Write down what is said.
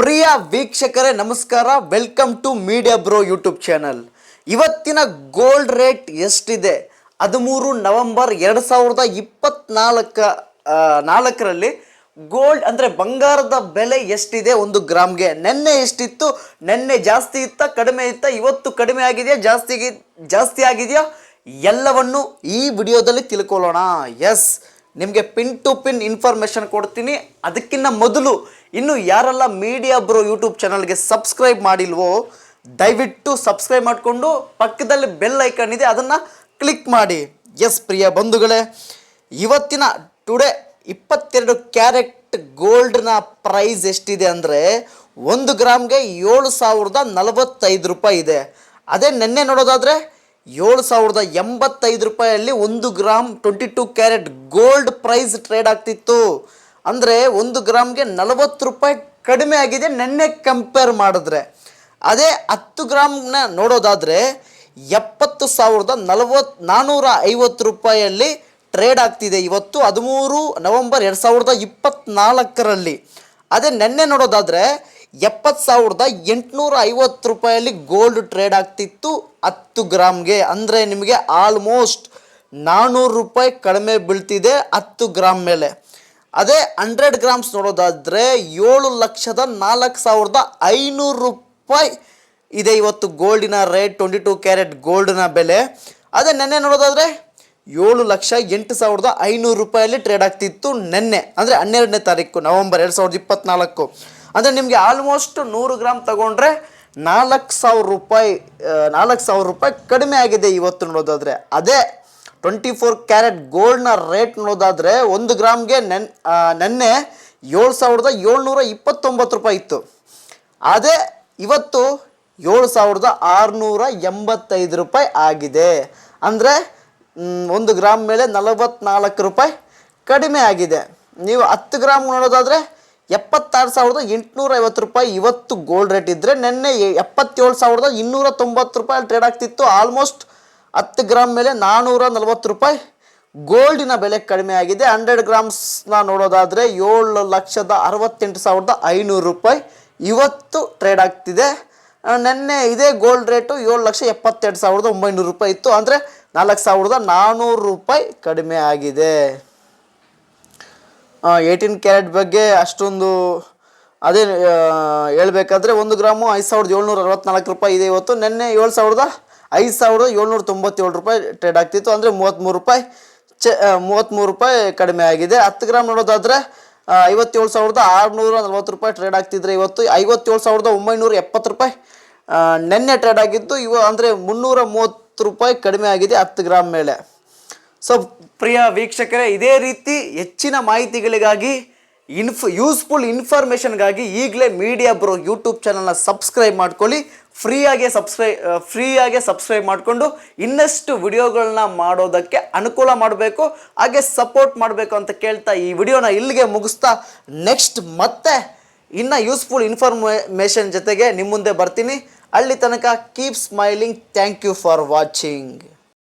ಪ್ರಿಯ ವೀಕ್ಷಕರೇ, ನಮಸ್ಕಾರ. Welcome to media bro YouTube channel ಇವತ್ತಿನ ಗೋಲ್ಡ್ ರೇಟ್ ಎಷ್ಟಿದೆ? ಹದಿಮೂರು ನವೆಂಬರ್ ಎರಡು ಸಾವಿರದ ಇಪ್ಪತ್ನಾಲ್ಕ ನಾಲ್ಕರಲ್ಲಿ ಗೋಲ್ಡ್ ಅಂದರೆ ಬಂಗಾರದ ಬೆಲೆ ಎಷ್ಟಿದೆ ಒಂದು ಗ್ರಾಮ್ಗೆ? ನೆನ್ನೆ ಎಷ್ಟಿತ್ತು? ನೆನ್ನೆ ಜಾಸ್ತಿ ಇತ್ತ, ಕಡಿಮೆ ಇತ್ತ, ಇವತ್ತು ಕಡಿಮೆ ಆಗಿದೆಯಾ ಜಾಸ್ತಿ ಜಾಸ್ತಿ ಆಗಿದೆಯಾ? ಎಲ್ಲವನ್ನು ಈ ವಿಡಿಯೋದಲ್ಲಿ ತಿಳ್ಕೊಳ್ಳೋಣ. ಎಸ್ ನಿಮಗೆ ಪಿನ್ ಟು ಪಿನ್ ಇನ್ಫಾರ್ಮೇಷನ್ ಕೊಡ್ತೀನಿ. ಅದಕ್ಕಿಂತ ಮೊದಲು ಇನ್ನು ಯಾರೆಲ್ಲ ಮೀಡಿಯಾ ಬ್ರೋ ಯೂಟ್ಯೂಬ್ ಚಾನಲ್ಗೆ ಸಬ್ಸ್ಕ್ರೈಬ್ ಮಾಡಿಲ್ವೋ, ದಯವಿಟ್ಟು ಸಬ್ಸ್ಕ್ರೈಬ್ ಮಾಡಿಕೊಂಡು ಪಕ್ಕದಲ್ಲಿ ಬೆಲ್ ಐಕನ್ ಇದೆ, ಅದನ್ನು ಕ್ಲಿಕ್ ಮಾಡಿ. ಎಸ್ ಪ್ರಿಯ ಬಂಧುಗಳೇ, ಇವತ್ತಿನ ಟುಡೇ ಇಪ್ಪತ್ತೆರಡು ಕ್ಯಾರೆಟ್ ಗೋಲ್ಡ್ನ ಪ್ರೈಸ್ ಎಷ್ಟಿದೆ ಅಂದರೆ ಒಂದು ಗ್ರಾಮ್ಗೆ ಏಳು ಸಾವಿರದ ನಲವತ್ತೈದು ರೂಪಾಯಿ ಇದೆ. ಅದೇ ನೆನ್ನೆ ನೋಡೋದಾದರೆ ಏಳು ಸಾವಿರದ ಎಂಬತ್ತೈದು ರೂಪಾಯಲ್ಲಿ ಒಂದು gram twenty two carat gold price trade ಆಗ್ತಿತ್ತು. ಅಂದರೆ ಒಂದು ಗ್ರಾಮ್ಗೆ ನಲವತ್ತು ರೂಪಾಯಿ ಕಡಿಮೆ ಆಗಿದೆ ನೆನ್ನೆ ಕಂಪೇರ್ ಮಾಡಿದ್ರೆ. ಅದೇ ಹತ್ತು ಗ್ರಾಮ್ನ ನೋಡೋದಾದರೆ ಎಪ್ಪತ್ತು ಸಾವಿರದ ನಲವತ್ತು ನಾನ್ನೂರ ಐವತ್ತು ರೂಪಾಯಲ್ಲಿ ಟ್ರೇಡ್ ಆಗ್ತಿದೆ ಇವತ್ತು, ಹದಿಮೂರು ನವೆಂಬರ್ ಎರಡು ಸಾವಿರದ ಇಪ್ಪತ್ತ್ನಾಲ್ಕರಲ್ಲಿ ಅದೇ ನೆನ್ನೆ ನೋಡೋದಾದರೆ ಎಪ್ಪತ್ತು ಸಾವಿರದ ಎಂಟುನೂರ ಐವತ್ತು ರೂಪಾಯಲ್ಲಿ ಗೋಲ್ಡ್ ಟ್ರೇಡ್ ಆಗ್ತಿತ್ತು ಹತ್ತು ಗ್ರಾಮ್ಗೆ. ಅಂದರೆ ನಿಮಗೆ ಆಲ್ಮೋಸ್ಟ್ ನಾನ್ನೂರು ರೂಪಾಯಿ ಕಡಿಮೆ ಬೀಳ್ತಿದೆ ಹತ್ತು ಗ್ರಾಮ್ ಮೇಲೆ. ಅದೇ ಹಂಡ್ರೆಡ್ ಗ್ರಾಮ್ಸ್ ನೋಡೋದಾದರೆ ಏಳು ಲಕ್ಷದ ನಾಲ್ಕು ಸಾವಿರದ ಐನೂರು ರೂಪಾಯಿ ಇದೆ ಇವತ್ತು ಗೋಲ್ಡಿನ ರೇಟ್ ಟ್ವೆಂಟಿ ಟೂ ಕ್ಯಾರೆಟ್ ಗೋಲ್ಡಿನ ಬೆಲೆ. ಅದೇ ನೆನ್ನೆ ನೋಡೋದಾದರೆ ಏಳು ಲಕ್ಷ ಎಂಟು ಸಾವಿರದ ಐನೂರು ರೂಪಾಯಲ್ಲಿ ಟ್ರೇಡ್ ಆಗ್ತಿತ್ತು ನೆನ್ನೆ, ಅಂದರೆ ಹನ್ನೆರಡನೇ ತಾರೀಕು, ನವಂಬರ್ ಎರಡು ಸಾವಿರದ ಇಪ್ಪತ್ತ್ನಾಲ್ಕು ಅಂದರೆ ನಿಮಗೆ ಆಲ್ಮೋಸ್ಟ್ ನೂರು ಗ್ರಾಮ್ ತಗೊಂಡ್ರೆ ನಾಲ್ಕು ಸಾವಿರ ರೂಪಾಯಿ ನಾಲ್ಕು ಸಾವಿರ ರೂಪಾಯಿ ಕಡಿಮೆ ಆಗಿದೆ ಇವತ್ತು ನೋಡೋದಾದರೆ. ಅದೇ ಟ್ವೆಂಟಿ ಫೋರ್ ಕ್ಯಾರೆಟ್ ಗೋಲ್ಡ್ನ ರೇಟ್ ನೋಡೋದಾದರೆ ಒಂದು ಗ್ರಾಮ್ಗೆ ನೆನ್ ನೆನ್ನೆ ಏಳು ಸಾವಿರದ ಏಳ್ನೂರ ಇಪ್ಪತ್ತೊಂಬತ್ತು ರೂಪಾಯಿ ಇತ್ತು. ಅದೇ ಇವತ್ತು ಏಳು ಸಾವಿರದ ಆರುನೂರ ಎಂಬತ್ತೈದು ರೂಪಾಯಿ ಆಗಿದೆ. ಅಂದರೆ ಒಂದು ಗ್ರಾಮ್ ಮೇಲೆ ನಲವತ್ನಾಲ್ಕು ರೂಪಾಯಿ ಕಡಿಮೆ ಆಗಿದೆ. ನೀವು ಹತ್ತು ಗ್ರಾಮ್ ನೋಡೋದಾದರೆ ಎಪ್ಪತ್ತಾರು ಸಾವಿರದ ಎಂಟುನೂರ ಐವತ್ತು ರೂಪಾಯಿ ಇವತ್ತು ಗೋಲ್ಡ್ ರೇಟ್ ಇದ್ದರೆ ನಿನ್ನೆ ಎಪ್ಪತ್ತೇಳು ಸಾವಿರದ ಇನ್ನೂರ ತೊಂಬತ್ತು ರೂಪಾಯಿ ಟ್ರೇಡ್ ಆಗ್ತಿತ್ತು. ಆಲ್ಮೋಸ್ಟ್ ಹತ್ತು ಗ್ರಾಮ್ ಮೇಲೆ ನಾನ್ನೂರ ನಲ್ವತ್ತು ರೂಪಾಯಿ ಗೋಲ್ಡಿನ ಬೆಲೆ ಕಡಿಮೆ ಆಗಿದೆ. ಹಂಡ್ರೆಡ್ ಗ್ರಾಮ್ಸ್ನ ನೋಡೋದಾದರೆ ಏಳು ಲಕ್ಷದ ಅರವತ್ತೆಂಟು ಸಾವಿರದ ಐನೂರು ರೂಪಾಯಿ ಇವತ್ತು ಟ್ರೇಡ್ ಆಗ್ತಿದೆ. ನೆನ್ನೆ ಇದೇ ಗೋಲ್ಡ್ ರೇಟು ಏಳು ಲಕ್ಷ ಎಪ್ಪತ್ತೆರಡು ಸಾವಿರದ ಒಂಬೈನೂರು ರೂಪಾಯಿ ಇತ್ತು. ಅಂದರೆ ನಾಲ್ಕು ಸಾವಿರದ ನಾನ್ನೂರು ರೂಪಾಯಿ ಕಡಿಮೆ ಆಗಿದೆ. ಏಯ್ಟೀನ್ ಕ್ಯಾರೆಟ್ ಬಗ್ಗೆ ಅಷ್ಟೊಂದು ಅದೇ ಹೇಳ್ಬೇಕಾದ್ರೆ ಒಂದು ಗ್ರಾಮು ಐದು ಸಾವಿರದ ಏಳ್ನೂರ ಅರವತ್ತ್ನಾಲ್ಕು ರೂಪಾಯಿ ಇದೆ ಇವತ್ತು. ನಿನ್ನೆ ಏಳು ಸಾವಿರದ ಐದು ಸಾವಿರದ ಏಳ್ನೂರ ತೊಂಬತ್ತೇಳು ರೂಪಾಯಿ ಟ್ರೇಡ್ ಆಗ್ತಿತ್ತು. ಅಂದರೆ ಮೂವತ್ತ್ಮೂರು ರೂಪಾಯಿ ಚ ಮೂವತ್ತ್ಮೂರು ರೂಪಾಯಿ ಕಡಿಮೆ ಆಗಿದೆ. ಹತ್ತು ಗ್ರಾಮ್ ನೋಡೋದಾದರೆ ಐವತ್ತೇಳು ಸಾವಿರದ ಆರುನೂರ ನಲ್ವತ್ತು ರೂಪಾಯಿ ಟ್ರೇಡ್ ಆಗ್ತಿದ್ರೆ ಇವತ್ತು. ಐವತ್ತೇಳು ಸಾವಿರದ ಒಂಬೈನೂರ ಎಪ್ಪತ್ತು ರೂಪಾಯಿ ನೆನ್ನೆ ಟ್ರೇಡ್ ಆಗಿದ್ದು ಇವ ಅಂದರೆ ಮುನ್ನೂರ ಮೂವತ್ತು ರೂಪಾಯಿ ಕಡಿಮೆ ಆಗಿದೆ ಹತ್ತು ಗ್ರಾಮ್ ಮೇಲೆ. ಸೊ ಪ್ರಿಯ ವೀಕ್ಷಕರೇ, ಇದೇ ರೀತಿ ಹೆಚ್ಚಿನ ಮಾಹಿತಿಗಳಿಗಾಗಿ ಇನ್ಫ್ ಯೂಸ್ಫುಲ್ ಇನ್ಫಾರ್ಮೇಷನ್ಗಾಗಿ ಈಗಲೇ ಮೀಡಿಯಾ ಬ್ರೋ ಯೂಟ್ಯೂಬ್ ಚಾನಲ್ನ ಸಬ್ಸ್ಕ್ರೈಬ್ ಮಾಡ್ಕೊಳ್ಳಿ. ಫ್ರೀಯಾಗೆ ಸಬ್ಸ್ಕ್ರೈ ಫ್ರೀಯಾಗೆ ಸಬ್ಸ್ಕ್ರೈಬ್ ಮಾಡಿಕೊಂಡು ಇನ್ನಷ್ಟು ವಿಡಿಯೋಗಳನ್ನ ಮಾಡೋದಕ್ಕೆ ಅನುಕೂಲ ಮಾಡಬೇಕು, ಹಾಗೆ ಸಪೋರ್ಟ್ ಮಾಡಬೇಕು ಅಂತ ಕೇಳ್ತಾ ಈ ವಿಡಿಯೋನ ಇಲ್ಲಿಗೆ ಮುಗಿಸ್ತಾ ನೆಕ್ಸ್ಟ್ ಮತ್ತೆ ಇನ್ನು ಯೂಸ್ಫುಲ್ ಇನ್ಫಾರ್ಮೇಷನ್ ಜೊತೆಗೆ ನಿಮ್ಮ ಮುಂದೆ ಬರ್ತೀನಿ. ಅಲ್ಲಿ ತನಕ keep smiling thank you for watching